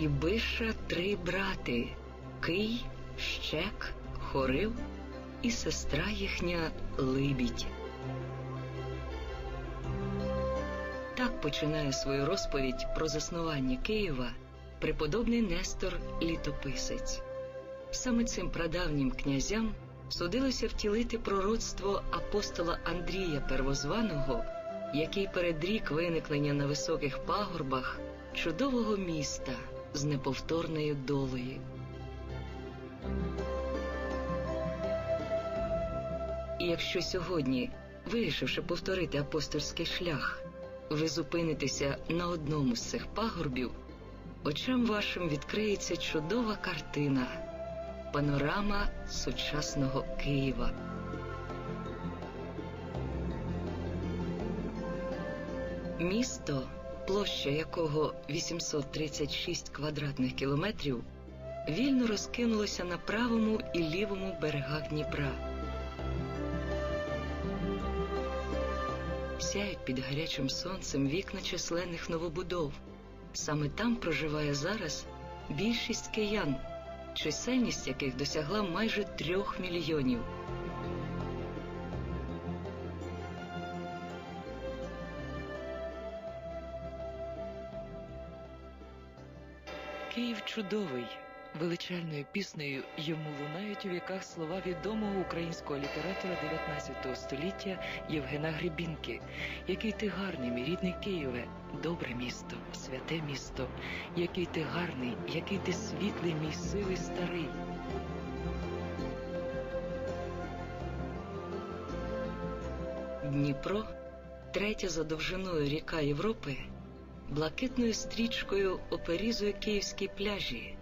І биша три брати Кий, Щек, Хорив і сестра їхня Либідь. Так починає свою розповідь про заснування Києва преподобний Нестор Літописець. Саме цим прадавнім князям судилося втілити пророцтво апостола Андрія Первозваного, який передрік виникнення на високих пагорбах чудового міста з неповторною долею. І якщо сьогодні, вирішивши повторити апостольський шлях, ви зупинитеся на одному з цих пагорбів, очам вашим відкриється чудова картина панорама сучасного Києва. Місто, площа якого 836 квадратних кілометрів, вільно розкинулося на правому і лівому берегах Дніпра. Сяють під гарячим сонцем вікна численних новобудов. Саме там проживає зараз більшість киян, чисельність яких досягла майже трьох мільйонів. Київ чудовий. Величальною піснею йому лунають у віках слова відомого українського літератора 19 століття Євгена Гребінки. Який ти гарний, мій рідний Києве, добре місто, святе місто, який ти гарний, який ти світлий, мій сивий старий. Дніпро, третя за довжиною ріка Європи, блакитною стрічкою оперізує київські пляжі,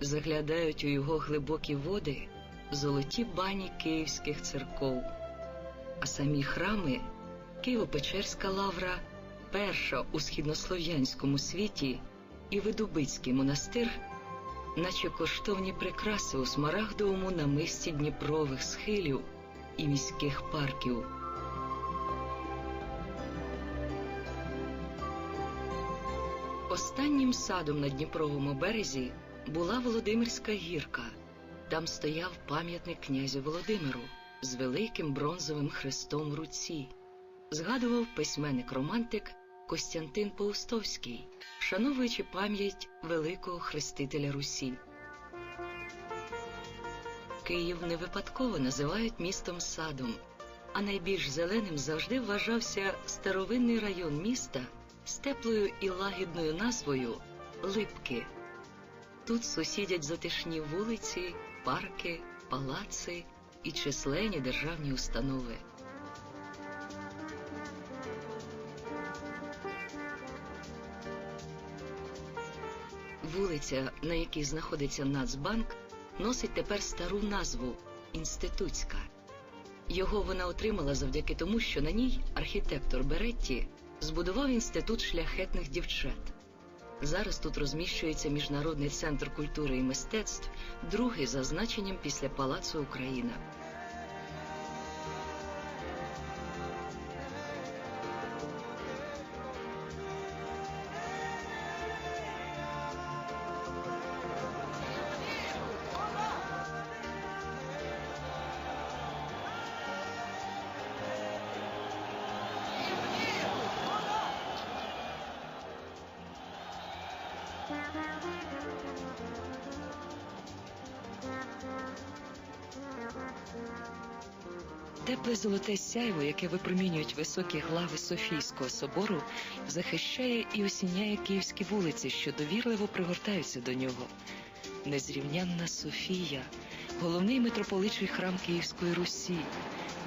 заглядають у його глибокі води золоті бані київських церков, а самі храми Києво-Печерська лавра, перша у східнослов'янському світі, і Видубицький монастир, наче коштовні прикраси у смарагдовому намисті Дніпрових схилів і міських парків. Останнім садом на Дніпровому березі була Володимирська гірка. Там стояв пам'ятник князю Володимиру з великим бронзовим хрестом в руці. Згадував письменник-романтик Костянтин Паустовський, шановуючи пам'ять великого хрестителя Русі. Київ не випадково називають містом садом, а найбільш зеленим завжди вважався старовинний район міста з теплою і лагідною назвою Липки. Тут сусідять затишні вулиці, парки, палаци і численні державні установи. Вулиця, на якій знаходиться Нацбанк, носить тепер стару назву Інститутська. Його вона отримала завдяки тому, що на ній архітектор Беретті збудував інститут шляхетних дівчат. Зараз тут розміщується Міжнародний центр культури і мистецтв, другий за значенням після Палацу Україна. Тепле золоте сяйво, яке випромінюють високі глави Софійського собору, захищає і осіняє київські вулиці, що довірливо пригортаються до нього. Незрівнянна Софія, головний митрополичий храм Київської Русі,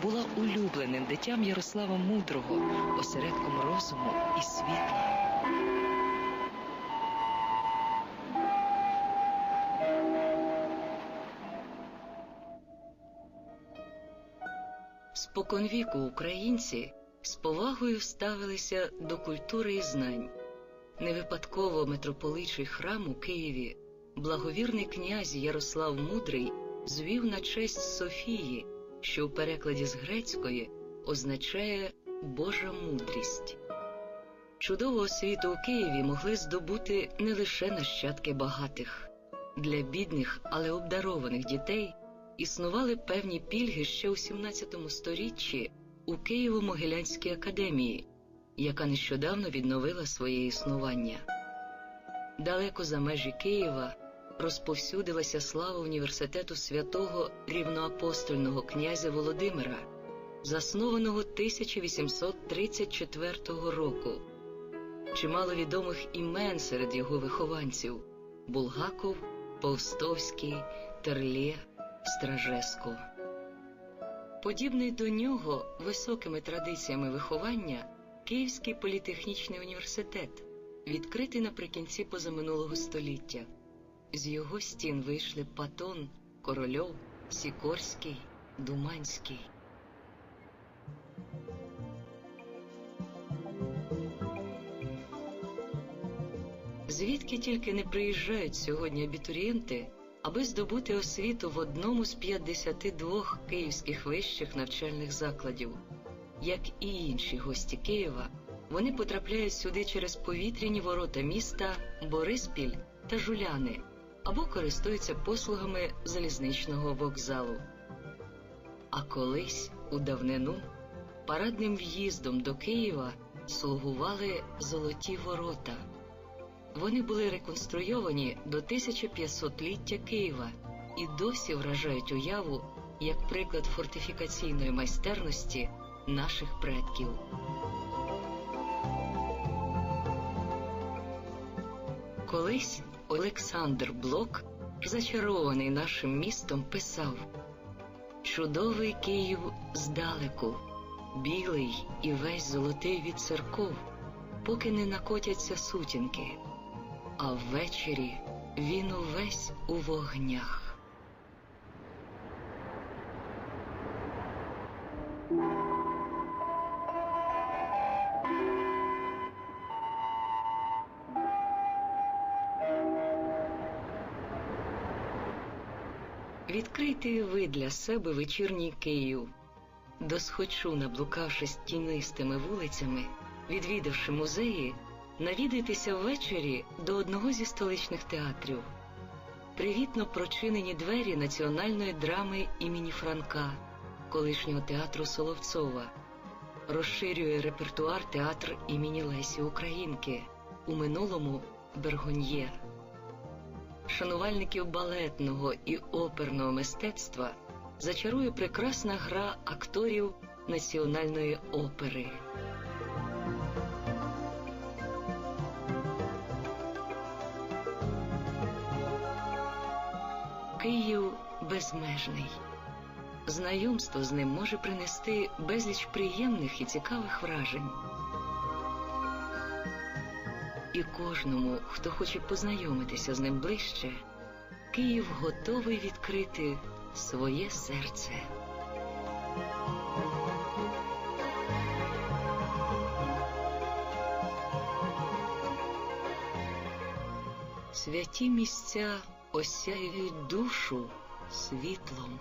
була улюбленим дитям Ярослава Мудрого, осередком розуму і світла. Споконвіку українці з повагою ставилися до культури і знань. Не випадково митрополичий храм у Києві благовірний князь Ярослав Мудрий звів на честь Софії, що у перекладі з грецької означає Божа мудрість. Чудову освіту у Києві могли здобути не лише нащадки багатих. Для бідних, але обдарованих дітей існували певні пільги ще у 17 сторіччі у Києво-Могилянській академії, яка нещодавно відновила своє існування. Далеко за межі Києва розповсюдилася слава університету святого рівноапостольного князя Володимира, заснованого 1834 року. Чимало відомих імен серед його вихованців Булгаков, Повстовський, Терлє, Стражеско. Подібний до нього високими традиціями виховання Київський політехнічний університет, відкритий наприкінці позаминулого століття. З його стін вийшли Патон, Корольов, Сікорський, Думанський. Звідки тільки не приїжджають сьогодні абітурієнти, аби здобути освіту в одному з 52 київських вищих навчальних закладів. Як і інші гості Києва, вони потрапляють сюди через повітряні ворота міста, Бориспіль та Жуляни або користуються послугами залізничного вокзалу. А колись, у давнину, парадним в'їздом до Києва слугували золоті ворота. Вони були реконструйовані до 1500-ліття Києва і досі вражають уяву як приклад фортифікаційної майстерності наших предків. Колись Олександр Блок, зачарований нашим містом, писав Чудовий Київ здалеку, білий і весь золотий від церков, поки не накотяться сутінки а ввечері він увесь у вогнях. Відкрийте ви для себе вечірній Київ, досхочу, наблукавшись тінистими вулицями, відвідавши музеї навідайтеся ввечері до одного зі столичних театрів. Привітно прочинені двері національної драми імені Франка, колишнього театру Соловцова, розширює репертуар театр імені Лесі Українки, у минулому Бергоньє. Шанувальників балетного і оперного мистецтва зачарує прекрасна гра акторів національної опери. Безмежний. Знайомство з ним може принести безліч приємних і цікавих вражень. І кожному, хто хоче познайомитися з ним ближче, Київ готовий відкрити своє серце. Святі місця осяють душу світлом.